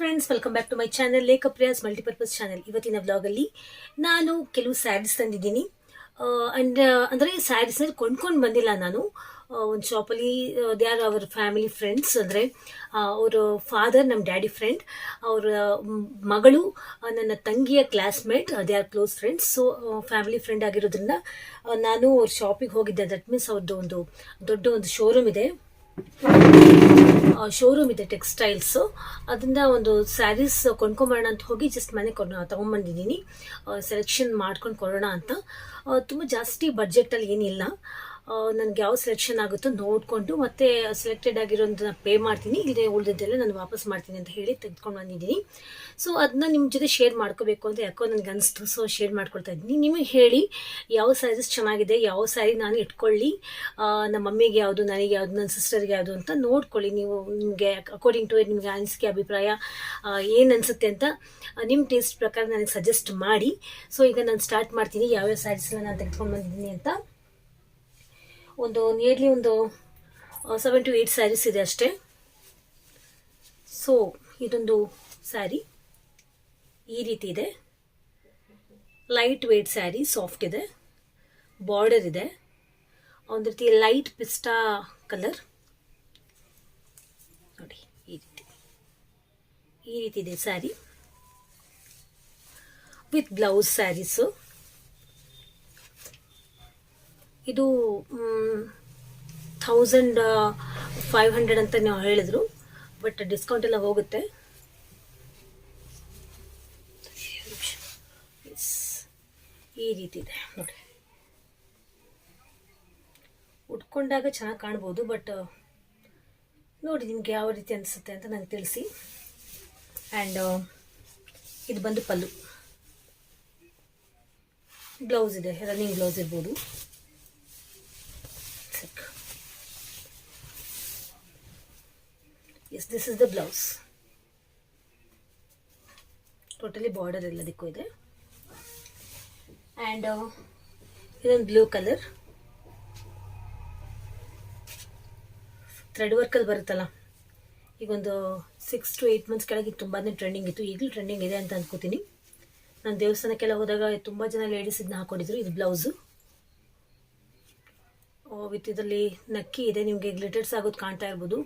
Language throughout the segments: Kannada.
Friends welcome back to my channel Lekha Priya's multipurpose channel ಇವತ್ತಿನ ವ್ಲಾಗಲ್ಲಿ ನಾನು ಕೆಲವು ಸ್ಯಾರೀಸ್ ತಂದಿದ್ದೀನಿ. ಅಂಡ್ ಅಂದರೆ ಸ್ಯಾರೀಸ್ನಲ್ಲಿ ಕೊಂಡ್ಕೊಂಡು ಬಂದಿಲ್ಲ ನಾನು. ಒಂದು ಶಾಪಲ್ಲಿ they are our family friends ಅಂದರೆ ಅವರ ಫಾದರ್ ನಮ್ಮ ಡ್ಯಾಡಿ ಫ್ರೆಂಡ್ ಅವರ ಮಗಳು ನನ್ನ ತಂಗಿಯ classmate they are close friends so family friend ಆಗಿರೋದ್ರಿಂದ ನಾನು ಅವ್ರ ಶಾಪಿಗೆ ಹೋಗಿದ್ದೆ. ದಟ್ ಮೀನ್ಸ್ ಅವ್ರದ್ದು ಒಂದು ದೊಡ್ಡ ಒಂದು ಶೋರೂಮ್ ಇದೆ. ಶೋರೂಮ್ ಇದೆ ಟೆಕ್ಸ್ಟೈಲ್ಸ್ ಅದರಿಂದ ಒಂದು ಸ್ಯಾರೀಸ್ ಕೊಂಡ್ಕೊಂಬರೋಣ ಅಂತ ಹೋಗಿ ಜಸ್ಟ್ ಮನೆ ಕೊಂಡು ತೊಗೊಂಬಂದಿದ್ದೀನಿ. ಸೆಲೆಕ್ಷನ್ ಮಾಡ್ಕೊಂಡು ಕೊಡೋಣ ಅಂತ. ತುಂಬ ಜಾಸ್ತಿ ಬಡ್ಜೆಟಲ್ಲಿ ಏನಿಲ್ಲ. ನನಗೆ ಯಾವ ಸೆಲೆಕ್ಷನ್ ಆಗುತ್ತೋ ನೋಡಿಕೊಂಡು ಮತ್ತೆ ಸೆಲೆಕ್ಟೆಡ್ ಆಗಿರೋದನ್ನ ಪೇ ಮಾಡ್ತೀನಿ ಇಲ್ಲದೆ ಉಳಿದಿದ್ದೆಲ್ಲ ನಾನು ವಾಪಸ್ ಮಾಡ್ತೀನಿ ಅಂತ ಹೇಳಿ ತೆಗೆದುಕೊಂಡು ಬಂದಿದ್ದೀನಿ. ಸೊ ಅದನ್ನ ನಿಮ್ಮ ಜೊತೆ ಶೇರ್ ಮಾಡ್ಕೋಬೇಕು ಅಂತ ಯಾಕೋ ನನಗೆ ಅನಿಸ್ತು. ಸೊ ಶೇರ್ ಮಾಡ್ಕೊಳ್ತಾ ಇದ್ದೀನಿ. ನಿಮಗೆ ಹೇಳಿ, ಯಾವ ಸ್ಯಾರೀಸ್ ಚೆನ್ನಾಗಿದೆ, ಯಾವ ಸ್ಯಾರಿ ನಾನು ಇಟ್ಕೊಳ್ಳಿ ನಮ್ಮ ಮಮ್ಮಿಗೆ ಯಾವುದು, ನನಗೆ ಯಾವುದು ನನ್ನ ಸಿಸ್ಟರ್ಗೆ ಯಾವುದು ಅಂತ ನೋಡ್ಕೊಳ್ಳಿ. ನೀವು ನಿಮಗೆ ಅಕಾರ್ಡಿಂಗ್ ಟು ನಿಮಗೆ ಅನಿಸಿಕೆ, ಅಭಿಪ್ರಾಯ ಏನು ಅನಿಸುತ್ತೆ ಅಂತ ನಿಮ್ಮ ಟೇಸ್ಟ್ ಪ್ರಕಾರ ನನಗೆ ಸಜೆಸ್ಟ್ ಮಾಡಿ. ಸೊ ಈಗ ನಾನು ಸ್ಟಾರ್ಟ್ ಮಾಡ್ತೀನಿ, ಯಾವ್ಯಾವ ಸ್ಯಾರೀಸ್ನ ನಾನು ತೆಗೆದುಕೊಂಡು ಬಂದಿದ್ದೀನಿ ಅಂತ. ಒಂದು ನಿಯರ್ಲಿ ಒಂದು ಸೆವೆನ್ ಟು ಏಯ್ಟ್ ಸ್ಯಾರೀಸ್ ಇದೆ ಅಷ್ಟೇ. ಸೊ ಇದೊಂದು ಸ್ಯಾರಿ ಈ ರೀತಿ ಇದೆ. ಲೈಟ್ ವೆಯ್ಟ್ ಸ್ಯಾರಿ ಸಾಫ್ಟ್ ಇದೆ. ಬಾರ್ಡರ್ ಇದೆ. ಒಂದು ರೀತಿ ಲೈಟ್ ಪಿಸ್ಟಾ ಕಲರ್ ನೋಡಿ, ಈ ರೀತಿ. ಈ ರೀತಿ ಇದೆ ಸ್ಯಾರಿ ವಿತ್ ಬ್ಲೌಸ್ ಸ್ಯಾರೀಸು ಇದು ಥೌಸಂಡ್ ಫೈವ್ ಹಂಡ್ರೆಡ್ ಅಂತ ನೀವು ಹೇಳಿದ್ರು ಬಟ್ ಡಿಸ್ಕೌಂಟ್ ಎಲ್ಲ ಹೋಗುತ್ತೆ. ಈ ರೀತಿ ಇದೆ, ನೋಡಿ. ಉಟ್ಕೊಂಡಾಗ ಚೆನ್ನಾಗಿ ಕಾಣ್ಬೋದು ಬಟ್ ನೋಡಿ ನಿಮ್ಗೆ ಯಾವ ರೀತಿ ಅನಿಸುತ್ತೆ ಅಂತ ನನಗೆ ತಿಳಿಸಿ. ಆ್ಯಂಡ್ ಇದು ಬಂದು ಪಲ್ಲು. ಬ್ಲೌಸ್ ಇದೆ ರನ್ನಿಂಗ್ ಬ್ಲೌಸ್ ಇರ್ಬೋದು. This is the blouse totally border ಎಲ್ಲದಕ್ಕೂ ಇದೆ ಆ್ಯಂಡ್ ಇದೊಂದು ಬ್ಲೂ ಕಲರ್ ಥ್ರೆಡ್ ವರ್ಕಲ್ಲಿ ಬರುತ್ತಲ್ಲ? ಈಗೊಂದು ಸಿಕ್ಸ್ ಟು ಏಯ್ಟ್ ಮಂತ್ಸ್ ಕೆಳಗೆ ತುಂಬಾ ಟ್ರೆಂಡಿಂಗ್ ಇತ್ತು. ಈಗಲೂ ಟ್ರೆಂಡಿಂಗ್ ಇದೆ ಅಂತ ಅಂದ್ಕೋತೀನಿ ನಾನು ದೇವಸ್ಥಾನಕ್ಕೆಲ್ಲ ಹೋದಾಗ ತುಂಬ ಜನ ಲೇಡೀಸ್ ಇದನ್ನ ಹಾಕೊಂಡಿದ್ರು. ಇದು ಬ್ಲೌಸು ವಿತ್ ಇದರಲ್ಲಿ ನಕ್ಕಿ ಇದೆ. ನಿಮಗೆ ಗ್ಲಿಟರ್ಸ್ ಆಗೋದು ಕಾಣ್ತಾ ಇರ್ಬೋದು.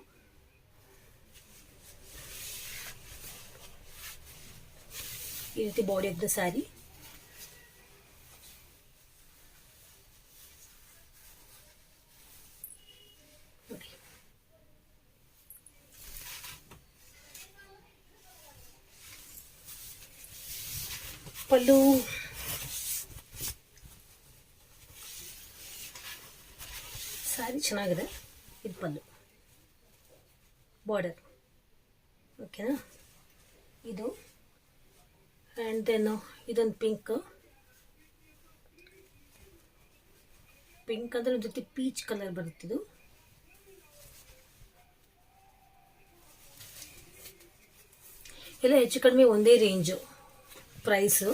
ಈ ರೀತಿ ಬಾಡಿ ಆಫ್ ದ ಸ್ಯಾರಿ ನೋಡಿ ಪಲ್ಲು ಸ್ಯಾರಿ ಚೆನ್ನಾಗಿದೆ ಇದು ಪಲ್ಲು ಬಾರ್ಡರ್ ಓಕೆನಾ ಇದು ಆ್ಯಂಡ್ ದೆನ್ ಇದೊಂದು ಪಿಂಕ್ ಪಿಂಕ್ ಅಂದರೆ ಜೊತೆ ಪೀಚ್ ಕಲರ್ ಬರುತ್ತಿದ್ದು ಎಲ್ಲ ಹೆಚ್ಚು ಕಡಿಮೆ ಒಂದೇ ರೇಂಜು ಪ್ರೈಸು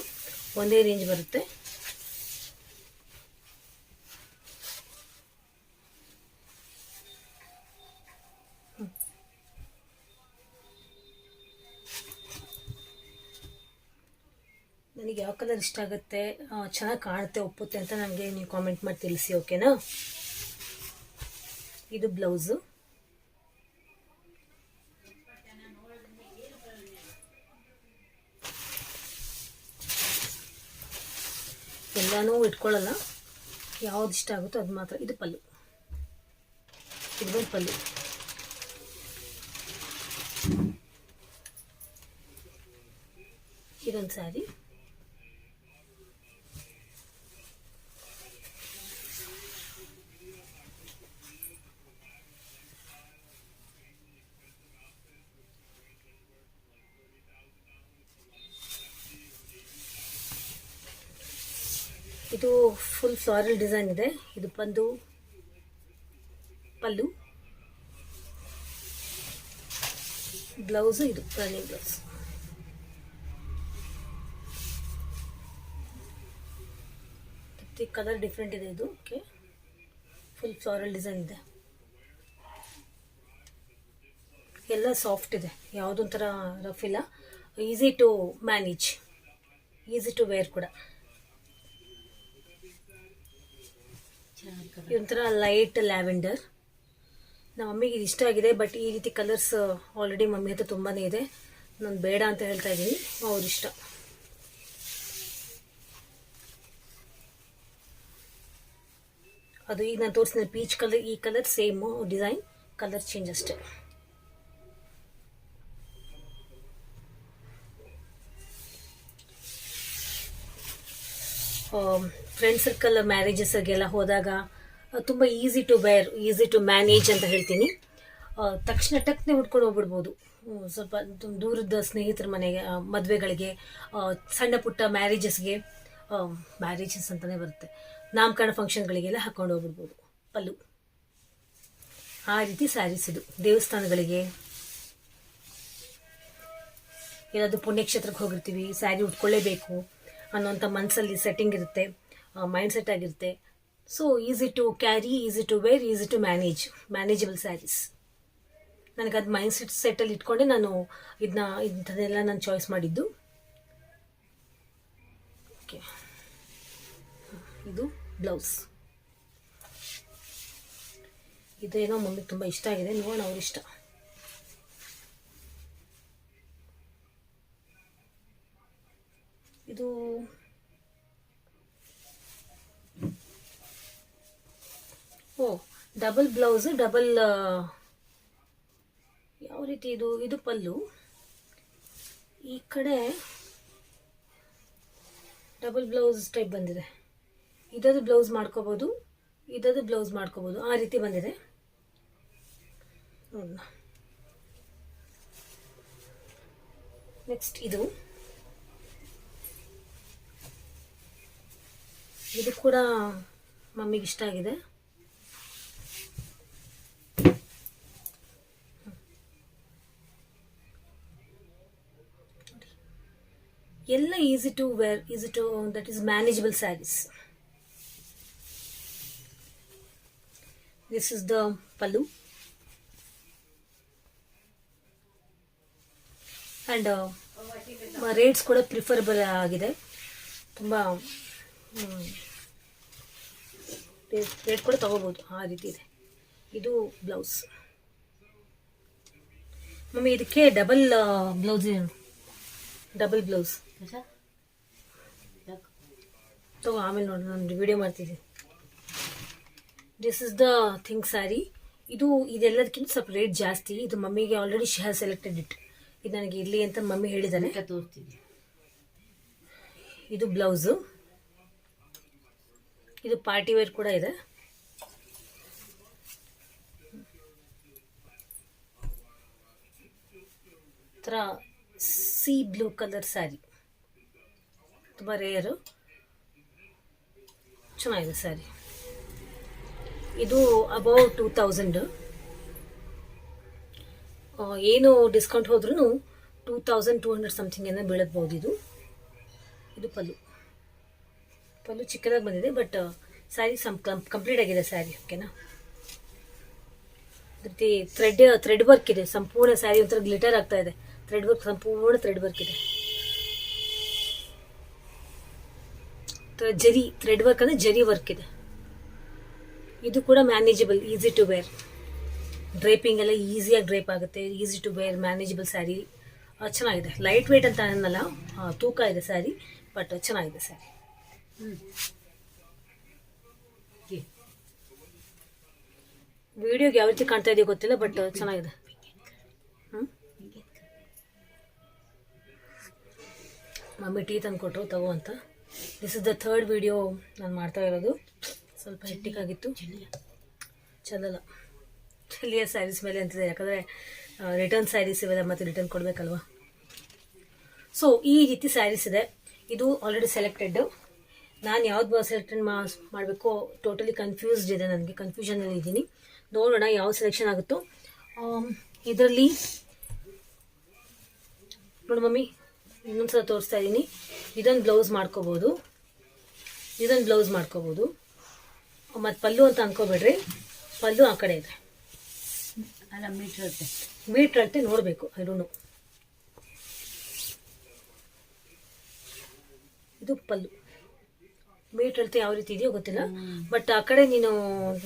ಒಂದೇ ರೇಂಜ್ ಬರುತ್ತೆ. ನನಗೆ ಯಾವ ಕಲರ್ ಇಷ್ಟ ಆಗುತ್ತೆ ಚೆನ್ನಾಗಿ ಕಾಣುತ್ತೆ, ಒಪ್ಪುತ್ತೆ ಅಂತ ನನಗೆ ನೀವು ಕಾಮೆಂಟ್ ಮಾಡಿ ತಿಳಿಸಿ ಓಕೆನಾ ಇದು ಬ್ಲೌಸು ಎಲ್ಲನೂ ಇಟ್ಕೊಳ್ಳಲ್ಲ. ಯಾವ್ದು ಇಷ್ಟ ಆಗುತ್ತೋ ಅದು ಮಾತ್ರ. ಇದು ಪಲ್ಲು. ಇದು ಪಲ್ಲು. ಇದೊಂದು ಸ್ಯಾರಿ ಇದು ಫುಲ್ ಫ್ಲಾರಲ್ ಡಿಸೈನ್ ಇದೆ. ಇದು ಬಂದು ಪಲ್ಲು ಬ್ಲೌಸು ಇದು ರನ್ನಿಂಗ್ ಬ್ಲೌಸ್ ಕಲರ್ ಡಿಫ್ರೆಂಟ್ ಇದೆ ಇದು. ಓಕೆ ಫುಲ್ ಫ್ಲಾರಲ್ ಡಿಸೈನ್ ಇದೆ. ಎಲ್ಲ ಸಾಫ್ಟ್ ಇದೆ. ಯಾವುದೊಂಥರ ರಫ್ ಇಲ್ಲ. Easy to manage easy to wear ಕೂಡ. ಇದೊಂಥರ ಲೈಟ್ ಲ್ಯಾವೆಂಡರ್ ನಮ್ಮ ಮಮ್ಮಿಗೆ ಇದು ಇಷ್ಟ ಆಗಿದೆ ಬಟ್ ಈ ರೀತಿ ಕಲರ್ಸ್ ಆಲ್ರೆಡಿ ಮಮ್ಮಿ ಹತ್ರ ತುಂಬಾ ಇದೆ. ನಾನು ಬೇಡ ಅಂತ ಹೇಳ್ತಾ ಇದ್ದೀನಿ, ಅವ್ರ ಇಷ್ಟ. ಅದು ಈಗ ನಾನು ತೋರಿಸಿದ ಪೀಚ್ ಕಲರ್ ಈ colour same design colour change ಅಷ್ಟೆ. ಫ್ರೆಂಡ್ ಸರ್ಕಲ್ ಮ್ಯಾರೇಜಸ್ಗೆಲ್ಲ ಹೋದಾಗ ತುಂಬ easy to wear easy to manage ಅಂತ ಹೇಳ್ತೀನಿ. ತಕ್ಷಣ ಟಕ್ನೆ ಉಟ್ಕೊಂಡು ಹೋಗ್ಬಿಡ್ಬೋದು. ಸ್ವಲ್ಪ ದೂರದ ಸ್ನೇಹಿತರ ಮನೆಗೆ ಮದುವೆಗಳಿಗೆ ಸಣ್ಣ ಪುಟ್ಟ ಮ್ಯಾರೇಜಸ್ಗೆ ಮ್ಯಾರೇಜಸ್ ಅಂತಲೇ ಬರುತ್ತೆ. ನಾಮಕರಣ ಫಂಕ್ಷನ್ಗಳಿಗೆಲ್ಲ ಹಾಕೊಂಡು ಹೋಗ್ಬಿಡ್ಬೋದು. ಪಲ್ಲು. ಆ ರೀತಿ ಸ್ಯಾರೀಸ್ ಇದು. ದೇವಸ್ಥಾನಗಳಿಗೆ ಏನಾದರೂ ಪುಣ್ಯಕ್ಷೇತ್ರಕ್ಕೆ ಹೋಗಿರ್ತೀವಿ ಸ್ಯಾರಿ ಉಟ್ಕೊಳ್ಳೇಬೇಕು ಅನ್ನೋಂಥ ಮನಸ್ಸಲ್ಲಿ ಸೆಟ್ಟಿಂಗ್ ಇರುತ್ತೆ. ಮೈಂಡ್ ಸೆಟ್ ಆಗಿರುತ್ತೆ. So easy to carry easy to wear easy to manage manageable sarees ನನಗೆ ಅದು ಮೈಂಡ್ ಸೆಟ್ ಸೆಟ್ಟಲ್ಲಿ ಇಟ್ಕೊಂಡೆ ನಾನು ಇದನ್ನ ಇಂಥದ್ದೆಲ್ಲ ನಾನು ಚಾಯ್ಸ್ ಮಾಡಿದ್ದು. ಓಕೆ ಇದು ಬ್ಲೌಸ್ ಇದೇನೋ ಮಮ್ಮಿಗೆ ತುಂಬ ಇಷ್ಟ ಆಗಿದೆ, ನೋಡೋಣ ಅವ್ರ ಇಷ್ಟ. ಇದು ಓ ಡಬಲ್ ಬ್ಲೌಸ್ ಡಬಲ್ ಯಾವ ರೀತಿ ಇದು? ಇದು ಪಲ್ಲು. ಈ ಕಡೆ ಡಬಲ್ ಬ್ಲೌಸ್ ಟೈಪ್ ಬಂದಿದೆ. ಇದದು ಬ್ಲೌಸ್ ಮಾಡ್ಕೋಬೋದು, ಇದದು ಬ್ಲೌಸ್ ಮಾಡ್ಕೋಬೋದು. ಆ ರೀತಿ ಬಂದಿದೆ. ನೋಡೋಣ. ನೆಕ್ಸ್ಟ್ ಇದು. ಇದು ಕೂಡ ಮಮ್ಮಿಗೆ ಇಷ್ಟ ಆಗಿದೆ. ಎಲ್ಲ easy to wear easy to that is manageable saris this is the pallu and rates ಕೂಡ ಪ್ರಿಫರಬಲ್ ಆಗಿದೆ. ತುಂಬ ರೇಟ್ ಕೂಡ ತಗೋಬೋದು ಆ ರೀತಿ ಇದೆ. ಇದು ಬ್ಲೌಸ್ ಮಮ್ಮಿ, ಇದಕ್ಕೆ ಡಬಲ್ ಬ್ಲೌಸ್ ಡಬಲ್ ಬ್ಲೌಸ್ ತಗೋ ಆಮೇಲೆ ನೋಡಿ ನಾನು ವಿಡಿಯೋ ಮಾಡ್ತಿದ್ದೀನಿ this is the thing saree ಇದು ಇದೆಲ್ಲದಕ್ಕಿಂತ ಸ್ವಲ್ಪ ರೇಟ್ ಜಾಸ್ತಿ. ಇದು ಮಮ್ಮಿಗೆ already she has selected it ಇದು ನನಗೆ ಇರಲಿ ಅಂತ ಮಮ್ಮಿ ಹೇಳಿದ್ದಾನೆ ತೋರಿಸ್ತೀನಿ. ಇದು ಬ್ಲೌಸು ಇದು ಪಾರ್ಟಿ ವೇರ್ ಕೂಡ ಇದೆ. ಥರ ಸಿ ಬ್ಲೂ ಕಲರ್ ಸ್ಯಾರಿ ತುಂಬ ರೇರು ಚೆನ್ನಾಗಿದೆ ಸ್ಯಾರಿ ಇದು ಅಬೌವ್ ಟೂ ತೌಸಂಡ್ ಏನು ಡಿಸ್ಕೌಂಟ್ ಹೋದ್ರೂ two thousand two hundred something ಏನೋ ಬೀಳಬಹುದು ಇದು. ಇದು ಪಲ್ಲು. ಪಲ್ಲು ಚಿಕ್ಕದಾಗಿ ಬಂದಿದೆ ಬಟ್ ಸ್ಯಾರಿ ಸಮ್ ಕಂಪ್ಲೀಟ್ ಆಗಿದೆ ಸ್ಯಾರಿ ಓಕೆನಾ? ರೀತಿ ಥ್ರೆಡ್ ಥ್ರೆಡ್ ವರ್ಕ್ ಇದೆ, ಸಂಪೂರ್ಣ ಸ್ಯಾರಿ ಒಂಥರ ಗ್ಲಿಟರ್ ಆಗ್ತಾ ಇದೆ. ಥ್ರೆಡ್ ವರ್ಕ್ ಸಂಪೂರ್ಣ ಥ್ರೆಡ್ ವರ್ಕ್ ಇದೆ. ಜರಿ ಥ್ರೆಡ್ ವರ್ಕ್ ಅಂದರೆ ಜರಿ ವರ್ಕ್ ಇದೆ. ಇದು ಕೂಡ manageable easy to wear draping ಎಲ್ಲ ಈಸಿಯಾಗಿ ಡ್ರೇಪ್ ಆಗುತ್ತೆ easy to wear manageable saree ಚೆನ್ನಾಗಿದೆ. ಲೈಟ್ ವೇಟ್ ಅಂತ ಅನ್ನಲ್ಲ ತೂಕ ಇದೆ ಸ್ಯಾರಿ ಬಟ್ ಚೆನ್ನಾಗಿದೆ ಸ್ಯಾರಿ ವಿಡಿಯೋಗೆ ಯಾವ ರೀತಿ ಕಾಣ್ತಾ ಇದೆಯೋ ಗೊತ್ತಿಲ್ಲ ಬಟ್ ಚೆನ್ನಾಗಿದೆ. ಹ್ಞೂ ಮಮ್ಮಿ ಟೀ ತಂದು ಕೊಟ್ಟರು ತಗೋ ಅಂತ. This is the third video ನಾನು ಮಾಡ್ತಾ ಇರೋದು. ಸ್ವಲ್ಪ ಹೆಟ್ಟಿಕ್ ಆಗಿತ್ತು. ಚಲಲ್ಲ ಚಲಿಯ ಸ್ಯಾರೀಸ್ ಮೇಲೆ ಅಂತಿದೆ. ಯಾಕಂದರೆ ರಿಟರ್ನ್ ಸ್ಯಾರೀಸ್ ಇವೆಲ್ಲ ಮತ್ತೆ ರಿಟರ್ನ್ ಕೊಡಬೇಕಲ್ವ? ಸೊ ಈ ರೀತಿ ಸ್ಯಾರೀಸ್ ಇದೆ. ಇದು ಆಲ್ರೆಡಿ ಸೆಲೆಕ್ಟೆಡ್ ನಾನು ಯಾವ್ದು ಸೆಲೆಕ್ಟ್ ಮಾಡಬೇಕು ಟೋಟಲಿ ಕನ್ಫ್ಯೂಸ್ಡ್ ಇದೆ ನನಗೆ. ಕನ್ಫ್ಯೂಷನಲ್ಲಿ ಇದ್ದೀನಿ. ನೋಡೋಣ ಯಾವ ಸೆಲೆಕ್ಷನ್ ಆಗುತ್ತೋ. ಇದರಲ್ಲಿ ನೋಡಿ ಮಮ್ಮಿ, ಇನ್ನೊಂದ್ಸಲ ತೋರಿಸ್ತಾ ಇದ್ದೀನಿ. ಇದೊಂದು ಬ್ಲೌಸ್ ಮಾಡ್ಕೋಬೋದು. ಇದೊಂದು ಬ್ಲೌಸ್ ಮಾಡ್ಕೋಬೋದು. ಮತ್ತು ಪಲ್ಲು ಅಂತ ಅನ್ಕೋಬೇಡ್ರಿ. ಪಲ್ಲು ಆ ಕಡೆ ಇದೆ. ಅಲ್ಲ ಮೀಟ್ರ್ ಅಂತೆ ಮೀಟ್ರ್ ಅಳತೆ ನೋಡಬೇಕು ನೋ ಇದು ಪಲ್ಲು. ಮೀಟ್ರ್ ಅಳತೆ ಯಾವ ರೀತಿ ಇದೆಯೋ ಗೊತ್ತಿಲ್ಲ. ಬಟ್ ಆ ಕಡೆ ನೀನು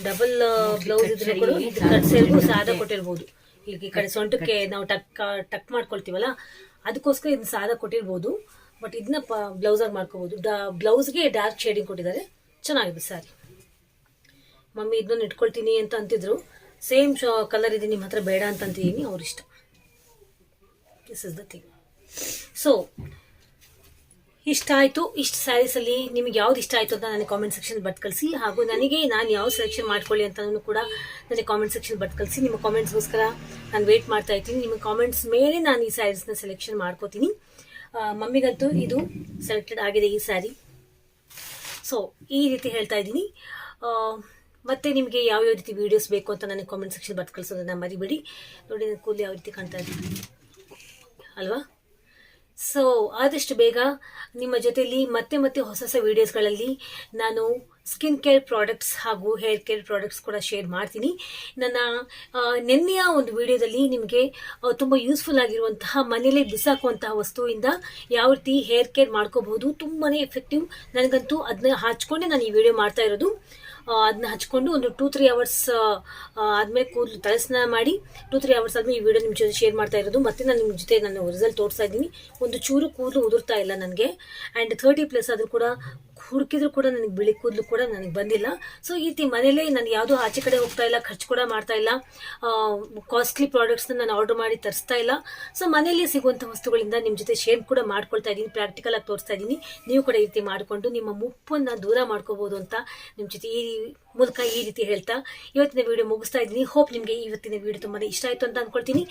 ಡಬಲ್ ಬ್ಲೌಸ್ ಇದ್ರೆ ಕೂಡ. ಇದು ಕಟ್ ಸೇರಿಗೂ ಸಾದ ಕೊಟ್ಟಿರ್ಬೋದು. ಈಗ ಈ ಕಡೆ ಸೊಂಟಕ್ಕೆ ನಾವು ಟಕ್ ಟಕ್ ಮಾಡ್ಕೊಳ್ತೀವಲ್ಲ ಅದಕ್ಕೋಸ್ಕರ ಇದನ್ನ ಸಾದ ಕೊಟ್ಟಿರ್ಬೋದು. ಬಟ್ ಇದನ್ನ ಪ ಬ್ಲೌಸಾಗಿ ಮಾಡ್ಕೋಬೋದು. ಡ ಬ್ಲೌಸ್ಗೆ ಡಾರ್ಕ್ ಶೇಡಿಂಗ್ ಕೊಟ್ಟಿದ್ದಾರೆ. ಚೆನ್ನಾಗಿದೆ ಸ್ಯಾರಿ ಮಮ್ಮಿ ಇದನ್ನ ಇಟ್ಕೊಳ್ತೀನಿ ಅಂತ ಅಂತಿದ್ರು. ಸೇಮ್ ಕಲರ್ ಇದೆ ನಿಮ್ಮ ಹತ್ರ ಬೇಡ ಅಂತ ಅಂತಿದ್ದೀನಿ ಅವ್ರ ಇಷ್ಟ this is the thing so ಇಷ್ಟ ಆಯಿತು? ಇಷ್ಟು ಸ್ಯಾರೀಸಲ್ಲಿ ನಿಮಗೆ ಯಾವ್ದು ಇಷ್ಟ ಆಯಿತು ಅಂತ ನನಗೆ ಕಾಮೆಂಟ್ ಸೆಕ್ಷನ್ ಬಟ್ ಕಳಿಸಿ. ಹಾಗೂ ನನಗೆ ನಾನು ಯಾವ ಸೆಲೆಕ್ಷನ್ ಮಾಡ್ಕೊಳ್ಳಿ ಅಂತಲೂ ಕೂಡ ನನಗೆ ಕಾಮೆಂಟ್ ಸೆಕ್ಷನ್ ಬಟ್ ಕಳಿಸಿ. ನಿಮ್ಮ ಕಾಮೆಂಟ್ಸ್ಗೋಸ್ಕರ ನಾನು ವೇಟ್ ಮಾಡ್ತಾ ಇದ್ದೀನಿ ನಿಮ್ಮ ಕಾಮೆಂಟ್ಸ್ ಮೇಲೆ ನಾನು ಈ ಸ್ಯಾರೀಸ್ನ ಸೆಲೆಕ್ಷನ್ ಮಾಡ್ಕೋತೀನಿ. ಮಮ್ಮಿಗಂತೂ ಇದು ಸೆಲೆಕ್ಟೆಡ್ ಆಗಿದೆ ಈ ಸ್ಯಾರಿ ಸೊ ಈ ರೀತಿ ಹೇಳ್ತಾ ಇದ್ದೀನಿ. ಮತ್ತೆ ನಿಮಗೆ ಯಾವ ಯಾವ ರೀತಿ ವೀಡಿಯೋಸ್ ಬೇಕು ಅಂತ ನನಗೆ ಕಾಮೆಂಟ್ ಸೆಕ್ಷನ್ ಬರ್ತು ಕಳಿಸೋದನ್ನ ಮರಿಬೇಡಿ. ನೋಡಿ, ನನ್ನ ಕೂದಲು ಯಾವ ರೀತಿ ಕಾಣ್ತಾ ಇದ್ದೀನಿ ಅಲ್ವಾ? ಸೊ ಆದಷ್ಟು ಬೇಗ ನಿಮ್ಮ ಜೊತೆಲಿ ಮತ್ತೆ ಮತ್ತೆ ಹೊಸ ಹೊಸ ವೀಡಿಯೋಸ್ಗಳಲ್ಲಿ ನಾನು ಸ್ಕಿನ್ ಕೇರ್ ಪ್ರಾಡಕ್ಟ್ಸ್ ಹಾಗೂ ಹೇರ್ ಕೇರ್ ಪ್ರಾಡಕ್ಟ್ಸ್ ಕೂಡ ಶೇರ್ ಮಾಡ್ತೀನಿ. ನನ್ನ ನೆನ್ನೆಯ ಒಂದು ವಿಡಿಯೋದಲ್ಲಿ ನಿಮಗೆ ತುಂಬ ಯೂಸ್ಫುಲ್ ಆಗಿರುವಂತಹ ಮನೇಲಿ ಬಿಸಾಕುವಂತಹ ವಸ್ತುವಿಂದ ಯಾವ ರೀತಿ ಹೇರ್ ಕೇರ್ ಮಾಡ್ಕೋಬಹುದು ತುಂಬಾ ಎಫೆಕ್ಟಿವ್ ನನಗಂತೂ ಅದನ್ನ ಹಚ್ಕೊಂಡೆ ನಾನು ಈ ವಿಡಿಯೋ ಮಾಡ್ತಾ ಇರೋದು. ಅದನ್ನ ಹಚ್ಕೊಂಡು ಒಂದು ಟೂ ತ್ರೀ ಅವರ್ಸ್ ಆದಮೇಲೆ ಕೂದಲು ತಲೆಸ್ನ ಮಾಡಿ ಟೂ ತ್ರೀ ಅವರ್ಸ್ ಆದಮೇಲೆ ಈ ವಿಡಿಯೋ ನಿಮ್ಮ ಜೊತೆ ಶೇರ್ ಮಾಡ್ತಾ ಇರೋದು. ಮತ್ತೆ ನಾನು ನಿಮ್ಮ ಜೊತೆ ನಾನು ರಿಸಲ್ಟ್ ತೋರಿಸ್ತಾ ಇದ್ದೀನಿ. ಒಂದು ಚೂರು ಕೂದಲು ಉದುರ್ತಾ ಇಲ್ಲ ನನಗೆ. ಆ್ಯಂಡ್ ಥರ್ಟಿ ಪ್ಲಸ್ ಆದರೂ ಕೂಡ ಹುಡುಕಿದ್ರು ಕೂಡ ನನಗೆ ಬಿಳಿ ಕೂದಲು ಕೂಡ ನನಗೆ ಬಂದಿಲ್ಲ. ಸೊ ಈ ರೀತಿ ಮನೇಲೇ ನಾನು ಯಾವುದೂ ಆಚೆ ಕಡೆ ಹೋಗ್ತಾ ಇಲ್ಲ, ಖರ್ಚು ಕೂಡ ಮಾಡ್ತಾ ಇಲ್ಲ. ಕಾಸ್ಟ್ಲಿ ಪ್ರಾಡಕ್ಟ್ಸ್ನ ನಾನು ಆರ್ಡರ್ ಮಾಡಿ ತರಿಸ್ತಾ ಇಲ್ಲ. ಸೊ ಮನೆಯಲ್ಲೇ ಸಿಗುವಂಥ ವಸ್ತುಗಳಿಂದ ನಿಮ್ಮ ಜೊತೆ ಶೇರ್ ಕೂಡ ಮಾಡ್ಕೊಳ್ತಾ ಇದ್ದೀನಿ ಪ್ರಾಕ್ಟಿಕಲ್ ಆಗಿ ತೋರಿಸ್ತಾ ಇದ್ದೀನಿ ನೀವು ಕೂಡ ಈ ರೀತಿ ಮಾಡಿಕೊಂಡು ನಿಮ್ಮ ಮುಪ್ಪನ್ನು ದೂರ ಮಾಡ್ಕೋಬೋದು ಅಂತ ನಿಮ್ಮ ಜೊತೆ ಈ ಮೂಲಕ ಈ ರೀತಿ ಹೇಳ್ತಾ, ಇವತ್ತಿನ ವಿಡಿಯೋ ಮುಗಿಸ್ತಾ ಇದ್ದೀನಿ. ಹೋಪ್ ನಿಮಗೆ ಇವತ್ತಿನ ವಿಡಿಯೋ ತುಂಬಾ ಇಷ್ಟ ಆಯಿತು ಅಂತ ಅಂದ್ಕೊಳ್ತೀನಿ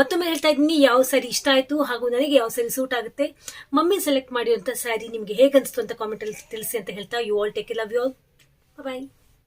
ಮತ್ತೊಮ್ಮೆ ಹೇಳ್ತಾ ಇದ್ದೀನಿ, ಯಾವ ಸ್ಯಾರಿ ಇಷ್ಟ ಆಯಿತು ಹಾಗೂ ನನಗೆ ಯಾವ ಸ್ಯಾರಿ ಸೂಟ್ ಆಗುತ್ತೆ. ಮಮ್ಮಿ ಸೆಲೆಕ್ಟ್ ಮಾಡಿರುವಂಥ ಸ್ಯಾರಿ ನಿಮಗೆ ಹೇಗೆ ಅನಿಸ್ತು ಅಂತ ಕಾಮೆಂಟಲ್ಲಿ ತಿಳಿಸಿ ಅಂತ ಹೇಳ್ತಾ. You all take love you all bye